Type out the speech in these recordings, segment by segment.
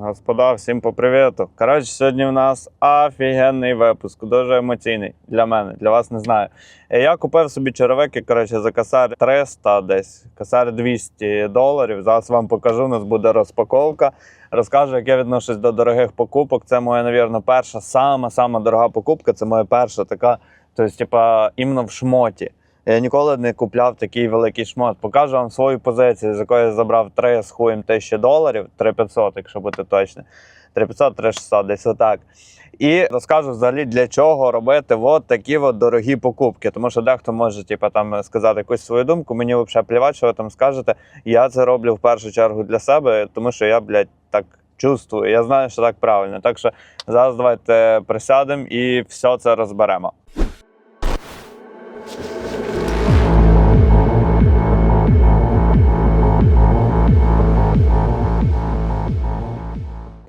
Господа, всім по привіту. Коротше, сьогодні в нас офігенний випуск, дуже емоційний для мене, для вас не знаю. Е, Я купив собі черевики, коротше, за косарь 300 десь, косарь 200 доларів. Зараз вам покажу, у нас буде розпаковка. Розкажу, як я відношусь до дорогих покупок. Це моя, навірно, перша, сама сама дорога покупка. Це моя перша така, тобто, типа, іменно в шмоті. Я ніколи не купляв такий великий шмот. Покажу вам свою позицію, з якої я забрав 3 з хуєм тисячі доларів, 3500, якщо бути точно. 3500, 3600, десь отак. І розкажу взагалі для чого робити от такі от дорогі покупки. Тому що дехто може типу, там сказати якусь свою думку. Мені взагалі плівати, що ви там скажете. Я це роблю в першу чергу для себе, тому що я, блядь, так чувствую. Я знаю, що так правильно. Так що зараз давайте присядемо і все це розберемо.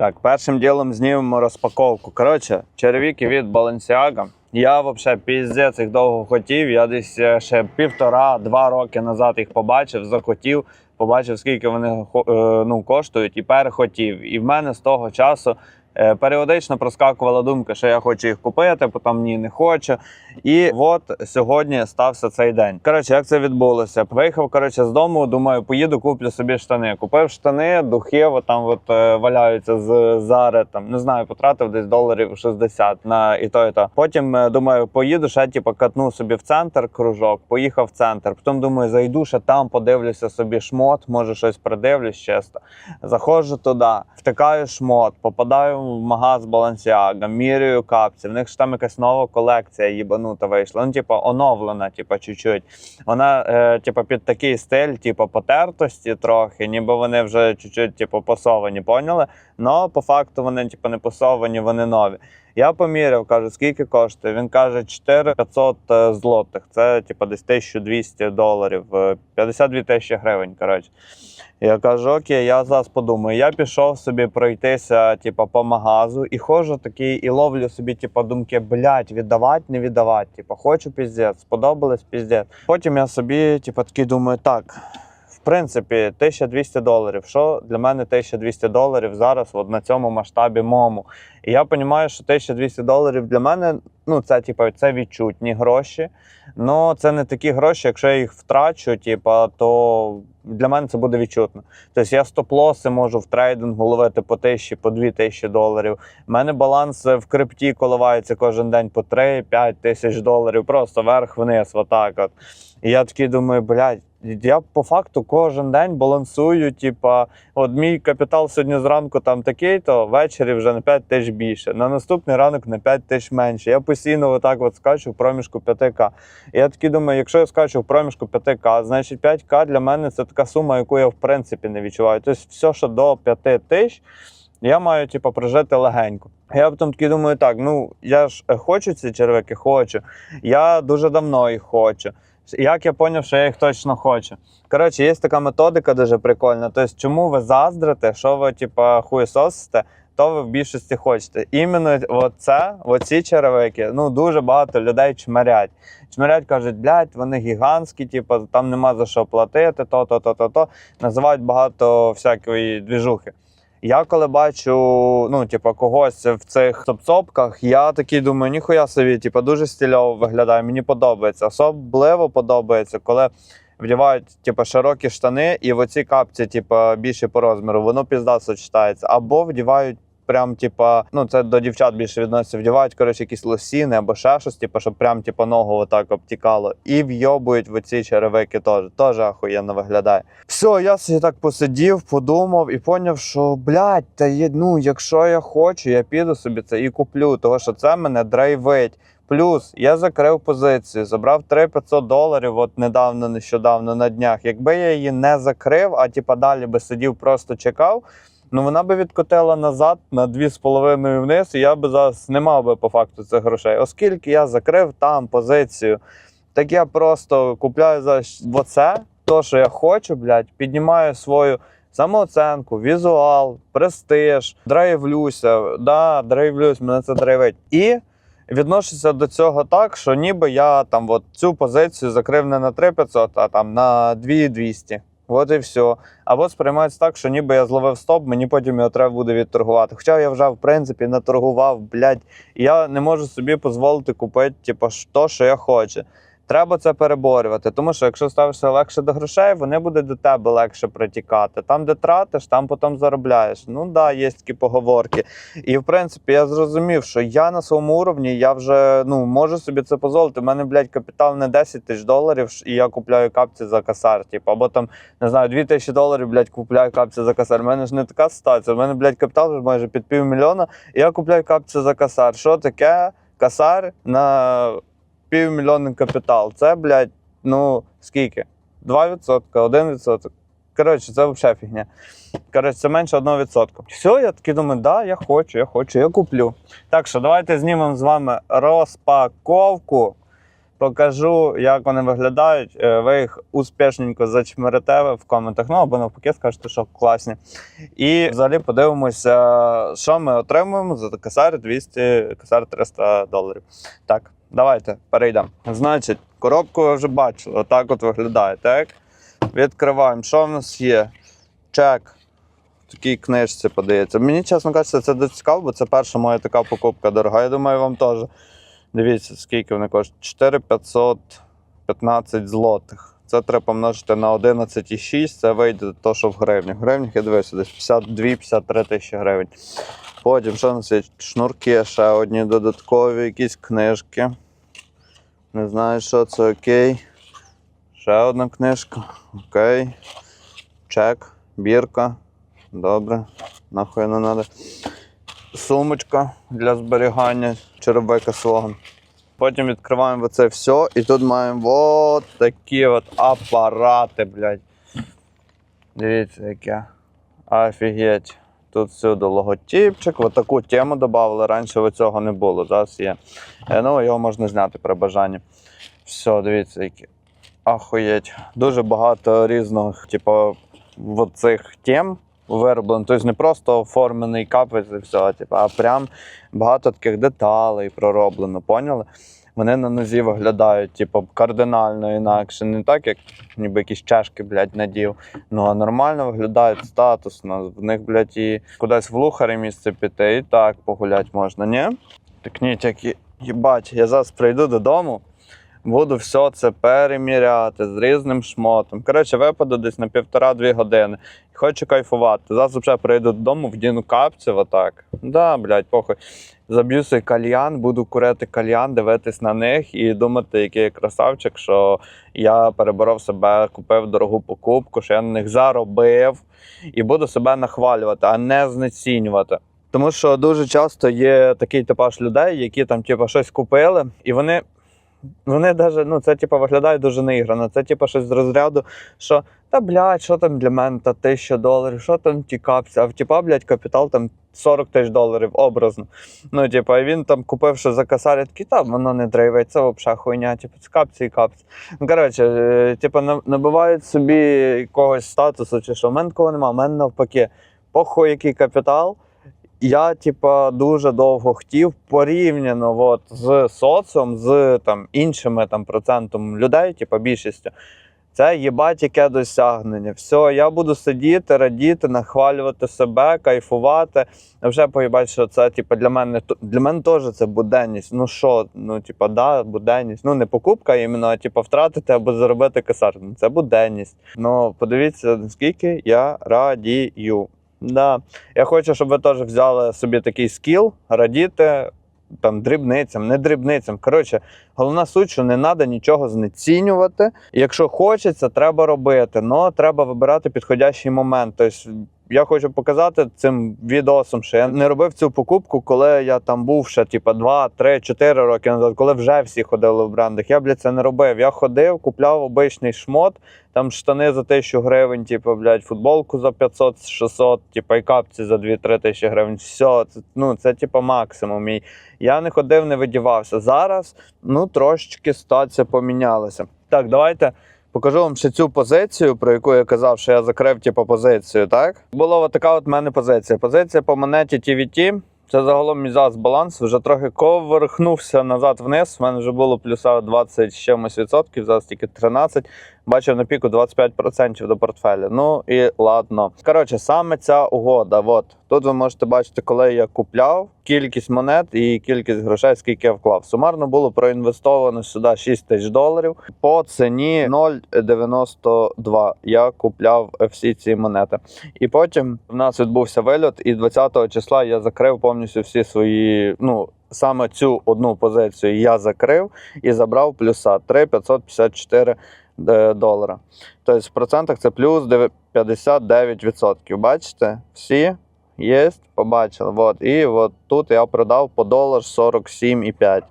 Так, першим ділом знімемо розпаковку. Коротше, черевіки від Balenciaga. Я взагалі піздець їх довго хотів. Я десь е, ще півтора-два роки назад їх побачив, захотів, побачив, скільки вони е, ну, коштують, і перехотів. І в мене з того часу періодично проскакувала думка, що я хочу їх купити, потім ні, не хочу. І от сьогодні стався цей день. Коротше, як це відбулося? Виїхав коротше з дому. Думаю, поїду, куплю собі штани. Купив штани, духи, там от е, валяються з зари. Там не знаю, потратив десь доларів 60 на і то, і то. Потім е, думаю, поїду ще типу, катну собі в центр кружок. Поїхав в центр. Потім думаю, зайду ще там, подивлюся собі шмот, може щось придивлюсь чесно. Заходжу туди, втикаю шмот, попадаю магаз Balenciaga, міряю капці. В них ж там якась нова колекція їбанута вийшла. Ну, типу, оновлена, типу, чуть-чуть. Вона, е, типу, під такий стиль, типу, потертості трохи, ніби вони вже чуть-чуть, типу, посовані, поняли? Но по факту вони, типу, не посовані, вони нові. Я поміряв, кажу, скільки коштує. Він каже 4500 е, злотих. Це типу десь 1200 доларів, е, 52 тисячі гривень. Коротше. Я кажу, окей, я зараз подумаю. Я пішов собі пройтися, типу, по магазу, і ходжу такий, і ловлю собі, типу, думки, блядь, віддавати, не віддавати. Типу, хочу піздець, сподобалось піздець. Потім я собі, типу, такий думаю, так. Принципі, 1200 доларів. Що для мене 1200 доларів зараз от на цьому масштабі мому? І я розумію, що 1200 доларів для мене ну це типу, це відчутні гроші. Ну це не такі гроші, якщо я їх втрачу, типу, то для мене це буде відчутно. Тобто я стоп-лоси можу в трейдингу ловити по тисячі, по дві тисячі доларів. У мене баланс в крипті коливається кожен день по 3-5 тисяч доларів, просто вверх-вниз, отак. От. І я такий думаю, блядь, я по факту кожен день балансую. Типа, от мій капітал сьогодні зранку там такий, то ввечері вже на 5 тисяч більше. На наступний ранок на 5 тисяч менше. Я постійно отак от скачу в проміжку 5К. І я такий думаю, якщо я скачу в проміжку 5К, значить 5К для мене це така сума, яку я в принципі не відчуваю. Тобто, все, що до 5 тисяч. Я маю, типу, прожити легенько. Я потім такий думаю, так, ну я ж е, хочу ці червики, хочу. Я дуже давно їх хочу. Як я зрозумів, що я їх точно хочу. Коротше, є така методика дуже прикольна. Тобто, чому ви заздрите, що ви, типу, хуєсосите, то ви в більшості хочете. Іменно оце, оці черевики, ну дуже багато людей чмирять. Чмирять кажуть, блядь, вони гігантські, типу, там нема за що платити, то, то, то, то, то. Називають багато всякої двіжухи. Я коли бачу, ну, типу, когось в цих топ-цопках, я такий думаю, ніхуя собі, типу, дуже стильово виглядає, мені подобається. Особливо подобається, коли вдівають типу, широкі штани і в оці капці, типу, більше по розміру, воно пізда сочетається. Або вдівають. Прям, типа, ну це до дівчат більше відноситься, вдівають, коротше, якісь лосіни або ще щось, типу, щоб прям типу, ногу отак обтікало. І вйобують в оці черевики теж. Теж ахуєнно виглядає. Все, я собі так посидів, подумав і поняв, що блядь, та є, ну, якщо я хочу, я піду собі це і куплю, тому що це мене драйвить. Плюс я закрив позицію, забрав 3500 доларів от недавно, нещодавно на днях. Якби я її не закрив, а типа далі би сидів, просто чекав. Ну вона би відкотила назад на 2,5 вниз, і я би зараз не мав би по факту цих грошей. Оскільки я закрив там позицію, так я просто купляю за оце, то, що я хочу, блядь, піднімаю свою самооценку, візуал, престиж, драйвлюся. Да, драйвлюсь, мене це драйвить. І відношуся до цього так, що ніби я там от цю позицію закрив не на 3500, а там на 2200. От і все. Або сприймається так, що ніби я зловив стоп, мені потім його треба буде відторгувати. Хоча я вже, в принципі, наторгував, блядь, і я не можу собі дозволити купити, типу, то, що я хочу. Треба це переборювати, тому що якщо ставишся легше до грошей, вони будуть до тебе легше притікати. Там, де тратиш, там потім заробляєш. Ну да, є такі поговорки. І в принципі я зрозумів, що я на своєму уровні я вже ну можу собі це дозволити. У мене, блядь, капітал не 10 тисяч доларів, і я купляю капці за касар. Типу, або там не знаю, 2 тисячі доларів, блядь, купляю капці за касар. У мене ж не така ситуація. У мене, блядь, капітал вже майже під півмільйона, і я купляю капці за касар. Що таке касар на півмільйонний капітал? Це, блядь, ну скільки? 2%, 1%. Коротше, це взагалі фігня. Коротше, це менше 1%. Все, я такий думаю, да, я хочу, я хочу, я куплю. Так що давайте знімемо з вами розпаковку. Покажу, як вони виглядають. Е, Ви їх успішненько зачмирите в коментах. Ну або навпаки, скажете, що класні. І взагалі подивимося, що ми отримуємо за косар 200, косар 300 доларів. Так, давайте перейдемо. Значить, коробку ви вже бачили. Отак от виглядає. Так? Відкриваємо. Що в нас є? Чек. В такій книжці подається. Мені, чесно кажучи, це дуже цікаво, бо це перша моя така покупка дорога. Я думаю, вам теж. Дивіться, скільки вони коштують. 4515 злотих. Це треба помножити на 11,6, це вийде то, що в гривнях. В гривнях я дивився, десь 52-53 тисячі гривень. Потім, що у нас є? Шнурки, ще одні додаткові, якісь книжки. Не знаю, що це окей. Ще одна книжка. Окей. Чек, бірка. Добре. Нахуй не треба. Сумочка для зберігання черевика свого. Потім відкриваємо оце все, і тут маємо от такі от апарати, блядь. Дивіться, яке. Офігеть. Тут всюди логотипчик, от таку тему додали. Раніше цього не було, зараз є. Е, Ну, його можна зняти при бажанні. Все, дивіться, які. Ахуєть. Дуже багато різних, типу, в цих тем вироблено. Тобто не просто оформлений капець і все, типу, а прям багато таких деталей пророблено, поняли? Вони на нозі виглядають, типу, кардинально інакше. Не так, як ніби якісь чашки, блядь, надів. Ну а нормально виглядають статусно. В них, блядь, і кудись в лухарі місце піти, і так погулять можна, ні? Так ні, тільки, їбать, я зараз прийду додому. Буду все це переміряти з різним шмотом. Коротше, випаду десь на півтора-дві години. Хочу кайфувати. Зараз вже прийду додому, вдіну капці, отак. Да, блядь, похуй. Заб'ю свій кальян, буду курити кальян, дивитись на них і думати, який я красавчик, що я переборов себе, купив дорогу покупку, що я на них заробив, і буду себе нахвалювати, а не знецінювати. Тому що дуже часто є такий типаж людей, які там типу, щось купили, і вони вони даже, ну, це типу, виглядає дуже неіграно. Це типу, щось з розряду, що та блядь, що там для мене та тисяча доларів, що там ті капці, а в типа, блядь, капітал там 40 тисяч доларів образно. Ну, типу, і він там купив що за касарі, такий, та воно не драйвить, це взагалі хуйня, типу, це капці і капці. Ну, коротше, е, типу, на- набивають собі якогось статусу, чи що. У мене такого немає, у мене навпаки, похуй який капітал. Я, типа, дуже довго хотів порівняно от, з соціум, з там, іншими там, процентом людей, типа більшістю. Це їбать яке досягнення. Все, я буду сидіти, радіти, нахвалювати себе, кайфувати. Вже поїбать, що це типа, для мене для мене теж це буденність. Ну що, ну типа, да, буденність. Ну не покупка іменно, а типа втратити або заробити косар. Ну, Це буденність. Ну подивіться, наскільки я радію. Да. Я хочу, щоб ви теж взяли собі такий скіл, радіти там дрібницям, не дрібницям. Коротше, головна суть, що не треба нічого знецінювати. Якщо хочеться, треба робити. але треба вибирати підходящий момент. Тобто, я хочу показати цим відосом, що я не робив цю покупку, коли я там був ще типа 2, 3, 4 роки назад, коли вже всі ходили в брендах. Я, блядь, це не робив. Я ходив, купляв обичний шмот, там штани за 1000 гривень, типу, блядь, футболку за 500-600, типу, і капці за 2-3 тисячі гривень. Все, це, ну, це типу максимум мій. Я не ходив, не видівався. Зараз ну трошечки ситуація помінялася. Так, давайте покажу вам ще цю позицію, про яку я казав, що я закрив типу, позицію. Так була така от мене позиція. Позиція по монеті TVT. Це загалом мій зараз баланс вже трохи коверхнувся назад вниз. У мене вже було плюса 20 з чимось відсотків, зараз тільки 13. Бачив на піку 25% до портфеля. Ну і ладно. Коротше, саме ця угода. От тут ви можете бачити, коли я купляв кількість монет і кількість грошей, скільки я вклав. Сумарно було проінвестовано сюди 6 тисяч доларів по ціні 0,92. Я купляв всі ці монети. І потім в нас відбувся вильот, і 20-го числа я закрив повністю всі свої. Ну саме цю одну позицію я закрив і забрав плюса 3,554 е, долара. Тобто в процентах це плюс 59%. Бачите? Всі є, побачили. Вот. І от тут я продав по долар 47,5.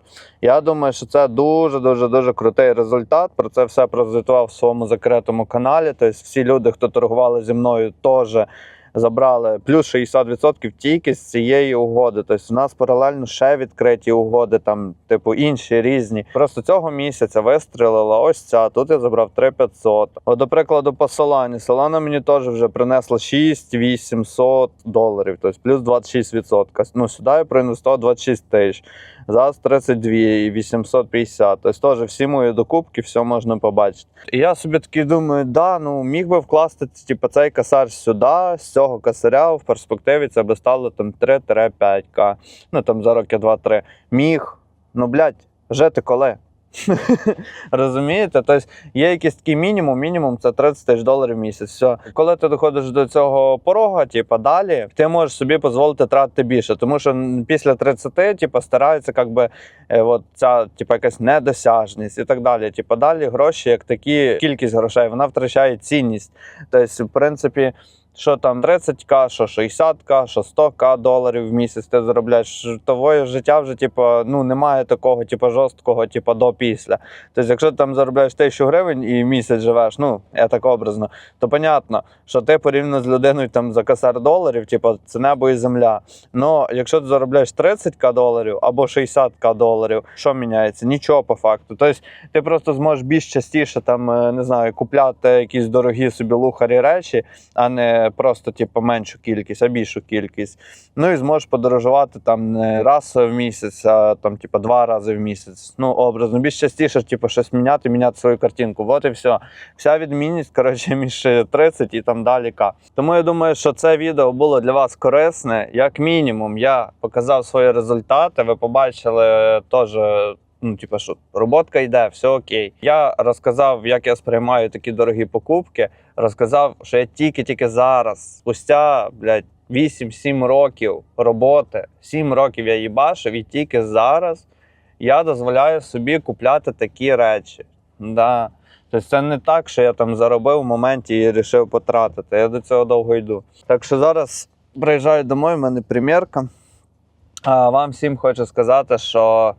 Я думаю, що це дуже дуже дуже крутий результат. Про це все прозвітував в своєму закритому каналі. Тобто всі люди, хто торгували зі мною, теж забрали плюс 60% тільки з цієї угоди. Тобто у нас паралельно ще відкриті угоди, там, типу, інші різні. Просто цього місяця вистрілила ось ця. Тут я забрав 3500. От, до прикладу, по Solana. Solana мені теж вже принесла 6800 доларів, тобто плюс 26%. Ну, сюди я проінвестував 26 тисяч. Зараз 32 і 850. Тобто теж всі мої докупки, все можна побачити. І я собі такий думаю, да, ну міг би вкласти типу, цей касар сюди, з цього касаря в перспективі це би стало там 3-5к. Ну там за роки 2-3. Міг. Ну, блядь, жити коли? Розумієте? Тобто є якийсь такий мінімум, мінімум це 30 тисяч доларів в місяць. Все. Коли ти доходиш до цього порога, типу, далі, ти можеш собі дозволити тратити більше. Тому що після 30, типу, стараються, як би, е, от ця, типу, якась недосяжність і так далі. Типу, далі гроші, як такі, кількість грошей, вона втрачає цінність. Тобто, в принципі. Що там 30к, що 60к, що 100к доларів в місяць ти заробляєш. Твоє життя вже, типу, ну немає такого, типу, жорсткого, типу, до після. Тобто, якщо ти там заробляєш тисячу гривень і місяць живеш, ну я так образно, то понятно, що ти порівняно з людиною там за косар доларів, типу, це небо і земля. Ну, якщо ти заробляєш 30к доларів або 60к доларів, що міняється? Нічого по факту. Тобто, ти просто зможеш більш частіше там, е, не знаю, купляти якісь дорогі собі лухарі речі, а не просто типу, меншу кількість, а більшу кількість. Ну і зможеш подорожувати там не раз в місяць, а там, типу, два рази в місяць. Ну, образно, більш частіше, типу, щось міняти, міняти свою картинку. От і все. Вся відмінність, коротше, між 30 і там далі К. Тому я думаю, що це відео було для вас корисне. Як мінімум, я показав свої результати. Ви побачили теж. Ну, типу, що роботка йде, все окей. Я розказав, як я сприймаю такі дорогі покупки. Розказав, що я тільки-тільки зараз, спустя, блядь, 8-7 років роботи, 7 років я їбашив, і тільки зараз я дозволяю собі купляти такі речі. Да. Тобто це не так, що я там заробив в моменті і вирішив потратити. Я до цього довго йду. Так що зараз приїжджаю домой, в мене примірка. А вам всім хочу сказати, що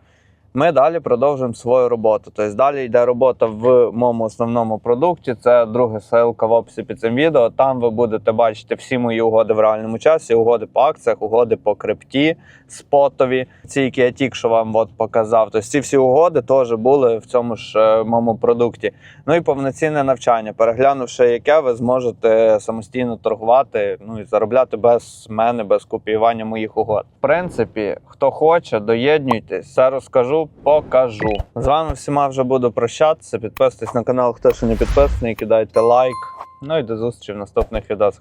ми далі продовжуємо свою роботу. Тобто далі йде робота в моєму основному продукті. Це друга ссылка в описі під цим відео. Там ви будете бачити всі мої угоди в реальному часі, угоди по акціях, угоди по крипті, спотові, ці, які я тільки що вам от показав. Тобто ці всі угоди теж були в цьому ж е, моєму продукті. Ну і повноцінне навчання. Переглянувши яке, ви зможете самостійно торгувати, ну і заробляти без мене, без копіювання моїх угод. В принципі, хто хоче, доєднуйтесь, все розкажу, покажу. З вами всіма вже буду прощатися. Підписуйтесь на канал, хто ще не підписаний, кидайте лайк. Ну і до зустрічі в наступних відео.